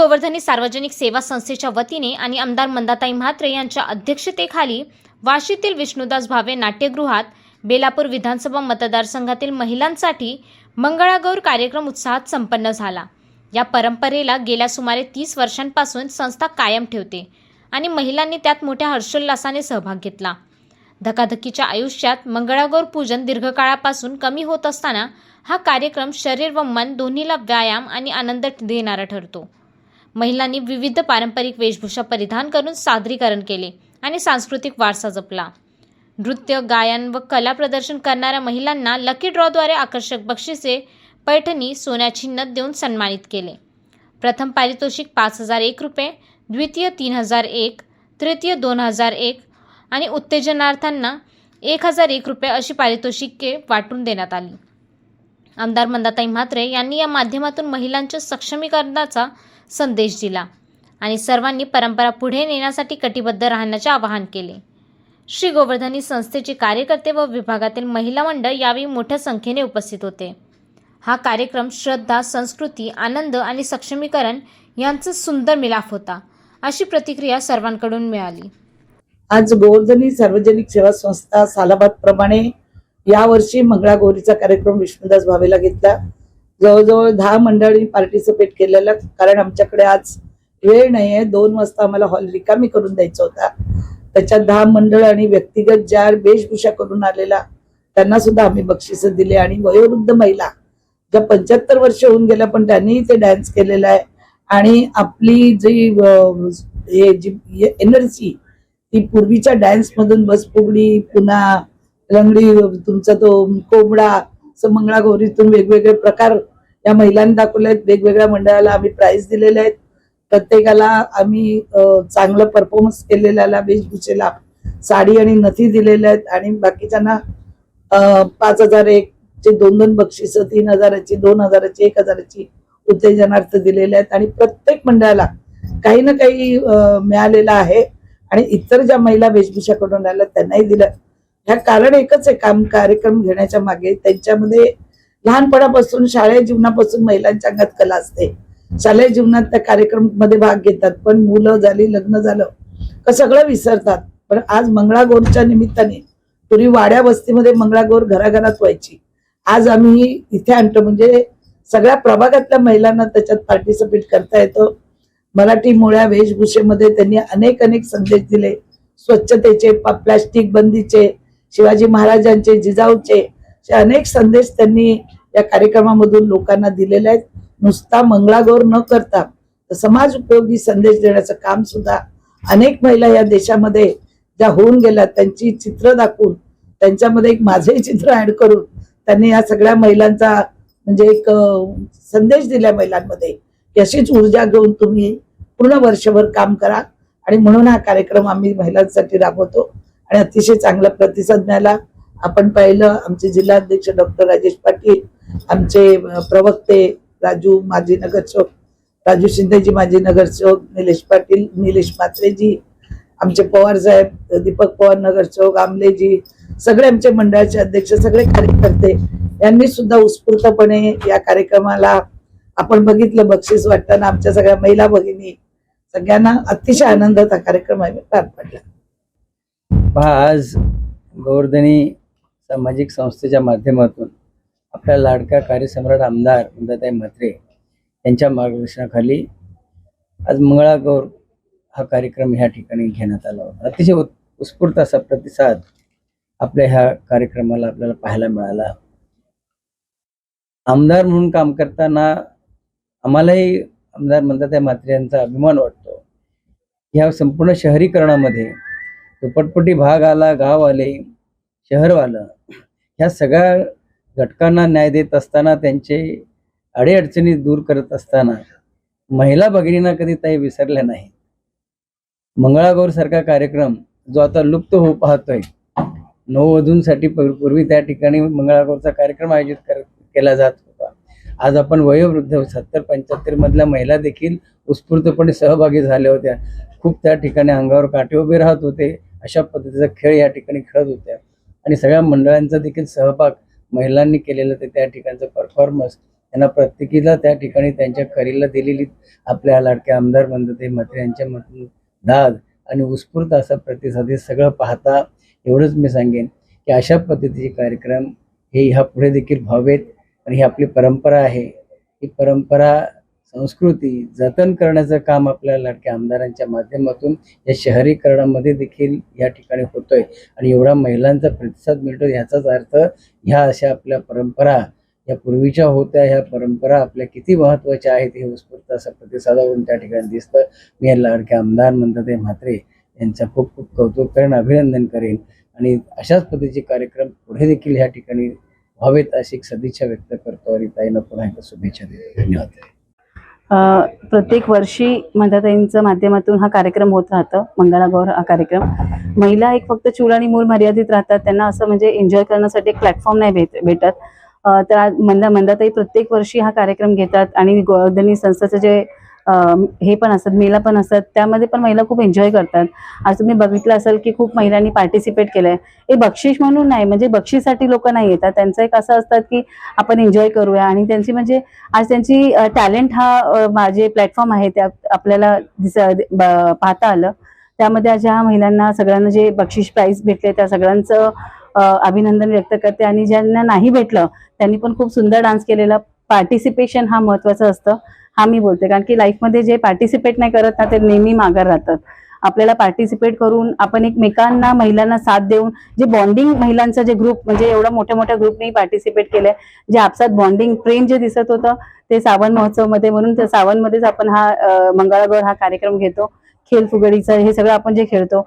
गोवर्धनी सार्वजनिक सेवा संस्थेच्या वतीने आणि आमदार मंदाताई म्हात्रे यांच्या अध्यक्षतेखाली वाशीतील विष्णुदास भावे नाट्यगृहात बेलापूर विधानसभा मतदारसंघातील महिलांसाठी मंगळागौर कार्यक्रम उत्साहात संपन्न झाला. या परंपरेला गेल्या सुमारे तीस वर्षांपासून संस्था कायम ठेवते आणि महिलांनी त्यात मोठ्या हर्षोल्लासाने सहभाग घेतला. धकाधकीच्या आयुष्यात मंगळागौर पूजन दीर्घकाळापासून कमी होत असताना हा कार्यक्रम शरीर व मन दोन्हीला व्यायाम आणि आनंद देणारा ठरतो. महिलांनी विविध पारंपरिक वेशभूषा परिधान करून सादरीकरण केले आणि सांस्कृतिक वारसा जपला. नृत्य गायन व कला प्रदर्शन करणाऱ्या महिलांना लकी ड्रॉद्वारे आकर्षक बक्षिसे पैठणी सोन्याची नथ देऊन सन्मानित केले. प्रथम पारितोषिक पाच हजार एक रुपये द्वितीय तीन हजार एक तृतीय दोन हजार एक आणि उत्तेजनार्थांना एक हजार एक रुपये अशी पारितोषिके वाटून देण्यात आली. आमदार मंदाताई म्हात्रे यांनी या माध्यमातून महिलांच्या सक्षमीकरणाचा संदेश दिला आणि सर्वांनी परंपरा पुढे नेण्यासाठी कटिबद्ध राहण्याचे आवाहन केले. श्री गोवर्धनी संस्थेचे कार्यकर्ते व विभागातील महिला मंडळ यावेळी मोठ्या संख्येने उपस्थित होते. हा कार्यक्रम श्रद्धा संस्कृती आनंद आणि सक्षमीकरण यांचा सुंदर मिलाफ होता अशी प्रतिक्रिया सर्वांकडून मिळाली. आज गोवर्धनी सार्वजनिक सेवा संस्था सालाबाद प्रमाणे यावर्षी मंगळागौरीचा कार्यक्रम विष्णुदास भावेला घेतला. जवळजवळ दहा मंडळी पार्टिसिपेट केलेला कारण आमच्याकडे आज वेळ नाही आहे दोन वाजता आम्हाला हॉल रिकामी करून द्यायचा होता. त्याच्यात दहा मंडळ आणि व्यक्तिगत ज्या वेशभूषा करून आलेला त्यांना सुद्धा आम्ही बक्षिस दिले. आणि वयोवृद्ध महिला ज्या पंच्याहत्तर वर्ष होऊन गेल्या पण त्यांनीही ते डॅन्स केलेलं आहे. आणि आपली जी हे जी एनर्जी ती पूर्वीच्या डान्स मधून बस फुगडी पुन्हा लंगडी तुमचा तो कोंबडा असं मंगळागौरीतून वेगवेगळे प्रकार या महिलांनी दाखवल्या आहेत वेगवेगळ्या मंडळाला आम्ही प्राइज दिलेले आहेत. प्रत्येकाला आम्ही चांगलं परफॉर्मन्स केलेल्याला वेशभूषेला साडी आणि नथी दिलेल्या आहेत आणि बाकीच्यांना पाच हजार एक चे दोन दोन बक्षिस तीन हजाराची दोन हजाराची एक हजाराची उत्तेजनार्थ दिलेले आहेत. आणि प्रत्येक मंडळाला काही ना काही मिळालेलं आहे. आणि इतर ज्या महिला वेशभूषा करून राहिल्या त्यांनाही दिलं. ह्या कारण एकच आहे काम कार्यक्रम घेण्याच्या मागे. त्यांच्यामध्ये लहानपणापासून शालेय जीवनापासून महिलांच्या अंगात कला असते. शालेय जीवनात त्या कार्यक्रममध्ये भाग घेतात. पण मुलं झाली लग्न झालं का सगळं विसरतात. पण आज मंगळागौरच्या निमित्ताने पूर्वी वाड्या वस्तीमध्ये मंगळागौर घराघरात व्हायची. आज आम्ही इथे आणतो. म्हणजे सगळ्या प्रभागातल्या महिलांना त्याच्यात पार्टिसिपेट करता येतं. मराठी मुळ्या वेशभूषेमध्ये त्यांनी अनेक अनेक संदेश दिले. स्वच्छतेचे प्लास्टिक बंदीचे शिवाजी महाराजांचे जिजाऊचे अनेक संदेश त्यांनी या कार्यक्रमामधून लोकांना दिलेले आहेत. नुसता मंगळागौर न करता समाज उपयोगी संदेश देण्याचं काम सुद्धा अनेक महिला या देशामध्ये ज्या होऊन गेल्या त्यांची चित्र दाखवून त्यांच्यामध्ये एक माझंही चित्र ऍड करून त्यांनी या सगळ्या महिलांचा म्हणजे एक संदेश दिला महिलांमध्ये अशीच ऊर्जा घेऊन तुम्ही पूर्ण वर्षभर काम करा आणि म्हणून हा कार्यक्रम आम्ही महिलांसाठी राबवतो आणि अतिशय चांगला प्रतिसाद मिळाला. आपण पाहिलं आमचे जिल्हाध्यक्ष डॉक्टर राजेश पाटील आमचे प्रवक्ते राजू माजी नगरसेवक राजू शिंदेजी माजी नगरसेवक निलेश पाटील निलेश म्हात्रेजी आमचे पवार साहेब दीपक पवार नगरसेवक आमलेजी सगळे आमचे मंडळाचे अध्यक्ष सगळे कार्यकर्ते यांनी सुद्धा उत्स्फूर्तपणे या कार्यक्रमाला आपण बघितलं बक्षीस वाटताना आमच्या सगळ्या महिला भगिनी सगळ्यांना अतिशय आनंद कार्यक्रम आम्ही पार पडला. आज गोवर्धनी सामाजिक संस्थेच्या माध्यमातून आपल्या लाडक्या कार्यसम्राट आमदार मंदाताई म्हात्रे यांच्या मार्गदर्शनाखाली आज मंगळागौर हा कार्यक्रम ह्या ठिकाणी घेण्यात आला होता. अतिशय उत्स्फूर्त असा प्रतिसाद आपल्या ह्या कार्यक्रमाला आपल्याला पाहायला मिळाला. आमदार म्हणून काम करताना आम्हालाही आमदार मंदाताई म्हात्रे यांचा अभिमान वाटतो. ह्या संपूर्ण शहरीकरणामध्ये दुपटपटी भाग आला गाव आले शहरवालं ह्या सगळ्या घटकांना न्याय देत असताना त्यांचे अडीअडचणी दूर करत असताना महिला भगिनींना कधी ताई विसरल्या नाही मंगळागौर सारखा कार्यक्रम जो आता लुप्त होऊ पाहतोय नववधूंसाठी पूर्वी त्या ठिकाणी मंगळागौरचा कार्यक्रम आयोजित कर केला जात होता. आज आपण वयोवृद्ध सत्तर पंच्याहत्तर मधल्या महिला देखील उत्स्फूर्तपणे सहभागी झाल्या होत्या. खूप त्या ठिकाणी अंगावर काटे उभे राहत होते. अशा पद्धतीचा खेळ या ठिकाणी खेळत होत्या. आणि सगळ्या मंडळांचा देखील सहभाग महिलांनी केलेलं ते त्या ठिकाणचं परफॉर्मन्स त्यांना प्रत्येकीला त्या ठिकाणी त्यांच्या खरीला दिलेली आपल्या लाडक्या आमदार ते मात्र यांच्या मधून दाद आणि उत्स्फूर्त असा प्रतिसाद हे सगळं पाहता एवढंच मी सांगेन की अशा पद्धतीचे कार्यक्रम हे ह्या पुढे देखील व्हावेत. आणि ही आपली परंपरा आहे. ही परंपरा संस्कृती जतन करण्याचं काम आपल्या लाडक्या आमदारांच्या माध्यमातून या शहरीकरणामध्ये देखील या ठिकाणी होतोय. आणि एवढा महिलांचा प्रतिसाद मिळतो याचाच अर्थ ह्या अशा आपल्या परंपरा या पूर्वीच्या होत्या ह्या परंपरा आपल्या किती महत्त्वाच्या आहेत हे उत्स्फूर्त असं प्रतिसादावरून त्या ठिकाणी दिसतं. मी या लाडक्या आमदार म्हणतात म्हात्रे यांचं खूप खूप कौतुक करेन अभिनंदन करेन. आणि अशाच पद्धतीचे कार्यक्रम पुढे देखील ह्या ठिकाणी व्हावेत अशी एक सदिच्छा व्यक्त करतो. आणि ताईंना पुन्हा एकदा शुभेच्छा देतो. धन्यवाद. प्रत्येक वर्षी मंदाताईंच्या माध्यमातून हा कार्यक्रम होत राहतं मंगळागौर हा कार्यक्रम. महिला एक फक्त चूल आणि मूल मर्यादित राहतात त्यांना असं म्हणजे एन्जॉय करण्यासाठी एक प्लॅटफॉर्म नाही भेट भेटत. तर मंदा मंदाताई प्रत्येक वर्षी हा कार्यक्रम घेतात आणि गोवर्धनी संस्थेचं जे हे पण असतात मेला पण असतात त्यामध्ये पण महिला खूप एन्जॉय करतात. आज तुम्ही बघितलं असेल की खूप महिलांनी पार्टिसिपेट केलंय. हे बक्षीस म्हणून नाही म्हणजे बक्षीसाठी लोक नाही येतात. त्यांचं एक असं असतात की आपण एन्जॉय करूया आणि त्यांची म्हणजे आज त्यांची टॅलेंट हा माझे प्लॅटफॉर्म आहे त्या आपल्याला दिस पाहता आलं. त्यामध्ये ज्या महिलांना सगळ्यांना जे बक्षीस प्राईज भेटले त्या सगळ्यांचं अभिनंदन व्यक्त करते आणि ज्यांना नाही भेटलं त्यांनी पण खूप सुंदर डान्स केलेला. पार्टिसिपेशन हा महत्वाचं असतं. हा मी बोलते कारण की लाईफमध्ये जे पार्टिसिपेट नाही करत ना ते नेहमी माघार राहतात. आपल्याला पार्टिसिपेट करून आपण एकमेकांना महिलांना साथ देऊन जे बॉन्डिंग महिलांचा जे ग्रुप म्हणजे एवढा मोठ्या मोठ्या ग्रुपने पार्टिसिपेट केलंय जे आपसात बॉन्डिंग प्रेम जे दिसत होतं ते सावन महोत्सवमध्ये म्हणून त्या सावनमध्येच आपण हा मंगळागौर हा कार्यक्रम घेतो. खेळ फुगडीचं हे सगळं आपण जे खेळतो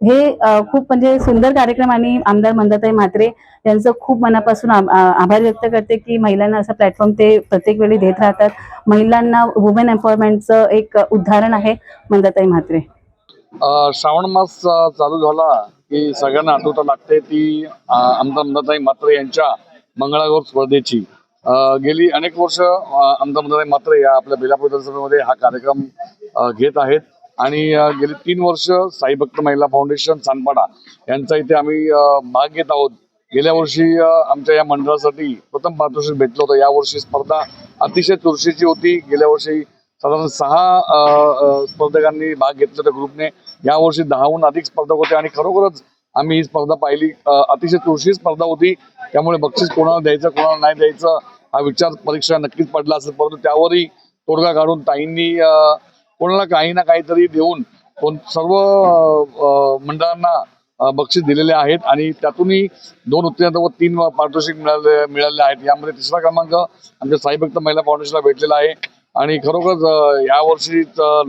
हे खूप म्हणजे सुंदर कार्यक्रम आणि आमदार मंदाताई म्हात्रे यांचं खूप मनापासून आभार व्यक्त करते की महिलांना असा प्लॅटफॉर्म ते प्रत्येक वेळी देत राहतात. महिलांना वुमेन एम्पॉवरमेंटचं एक उदाहरण आहे मंदाताई म्हात्रे. श्रावण मास चालू झाला की सगळ्यांना आठवता लागते ती आमदार मंदाताई म्हात्रे यांच्या मंगळागौर स्पर्धेची. गेली अनेक वर्ष आमदार मंदाताई म्हात्रे या आपल्या बेलापूर विधानसभेमध्ये हा कार्यक्रम घेत आहेत. आणि गेली तीन वर्ष साई भक्त महिला फाउंडेशन सानपाडा यांचा इथे आम्ही भाग घेत आहोत. गेल्या वर्षी आमच्या या मंडळासाठी प्रथम पारितोषिक भेटलं होतं. यावर्षी स्पर्धा अतिशय चुरशीची होती. गेल्या वर्षी साधारण सहा स्पर्धकांनी भाग घेतला त्या ग्रुपने. यावर्षी दहाहून अधिक स्पर्धक होते आणि खरोखरच आम्ही ही स्पर्धा पाहिली. अतिशय चुरशी स्पर्धा होती. त्यामुळे बक्षीस कोणाला द्यायचं कोणाला नाही द्यायचं हा विचार परीक्षा नक्कीच पडला असेल. परंतु त्यावरही तोडगा काढून ताईंनी कोणाला काही ना काहीतरी देऊन कोण सर्व मंडळांना बक्षीस दिलेले आहेत आणि त्यातूनही दोन उत्तीर्ण व तीन पारितोषिक मिळाले मिळालेले आहेत. यामध्ये तिसरा क्रमांक आमच्या साईभक्त महिला फाउंडेशनला भेटलेला आहे आणि खरोखर यावर्षी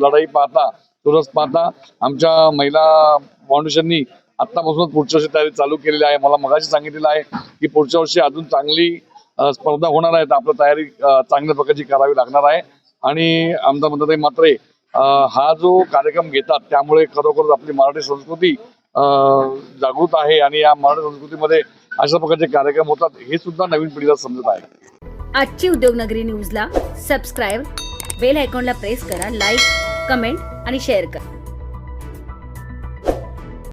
लढाई पाहता चुरस पाहता आमच्या महिला फाउंडेशननी आत्तापासूनच पुढच्या वर्षी तयारी चालू केलेली आहे. मला मगाशी सांगितलेलं आहे की पुढच्या वर्षी अजून चांगली स्पर्धा होणार आहे. तर आपली तयारी चांगल्या प्रकारची करावी लागणार आहे. आणि आमदार म्हणतात मात्रे हा जो कार्यक्रम घेतात त्यामुळे खरोखर आपली मराठी संस्कृती जागृत आहे आणि या मराठी संस्कृतीमध्ये अशा प्रकारचे कार्यक्रम होतात हे सुद्धा नवीन पिढीला समजत आहे. आजची उद्योगनगरी न्यूजला सबस्क्राईब बेल आयकॉनला प्रेस करा लाईक कमेंट आणि शेअर करा.